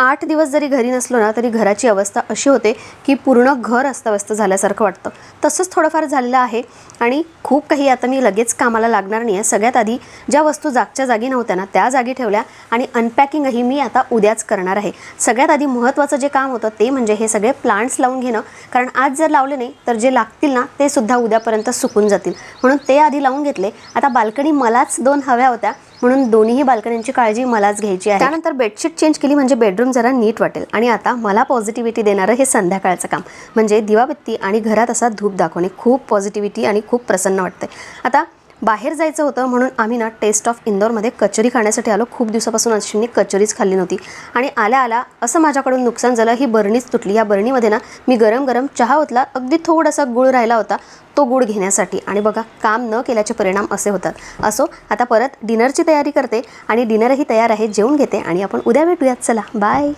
आठ दिवस जरी घरी नसलो ना तरी घराची अवस्था अशी होते की पूर्ण घर अस्ताव्यस्त झाल्यासारखं वाटतं. तसंच थोडंफार झालेलं आहे आणि खूप काही आता मी लगेच कामाला लागणार नाही आहे सगळ्यात आधी ज्या वस्तू जागच्या जागी नव्हत्या ना त्या जागी ठेवल्या आणि अनपॅकिंगही मी आता उद्याच करणार आहे. सगळ्यात आधी महत्त्वाचं जे काम होतं ते म्हणजे हे सगळे प्लांट्स लावून घेणं. कारण आज जर लावले नाही तर जे लागतील ना ते सुद्धा उद्यापर्यंत सुकून जातील. म्हणून ते आधी लावून घेतले. आता बाल्कनी मलाच दोन हव्या होत्या. म्हणून दोन्हीही बाल्कनींची काळजी मलाच घ्यायची आहे. त्यानंतर बेडशीट चेंज केली म्हणजे बेडरूम जरा नीट वाटेल. आणि आता मला पॉझिटिव्हिटी देणारं हे संध्याकाळचं काम. म्हणजे दिवाबत्ती आणि घरात असा धूप दाखवणे खूप पॉझिटिव्हिटी आणि खूप प्रसन्न वाटते आता बाहेर जायचं होतं म्हणून आम्ही ना टेस्ट ऑफ इंदोरमध्ये कचोरी खाण्यासाठी आलो. खूप दिवसापासून अश्विनी कचोरीच खाल्ली नव्हती. आणि आल्या आला असं माझ्याकडून नुकसान झालं. ही बरणीच तुटली. या बरणीमध्ये ना मी गरम गरम चहा ओतला. अगदी थोडासा गुळ राहिला होता तो गुळ घेण्यासाठी. आणि बघा काम न केल्याचे परिणाम असे होतात. असो आता परत डिनरची तयारी करते. आणि डिनरही तयार आहे. जेवून घेते. आणि आपण उद्या भेटूयात. चला बाय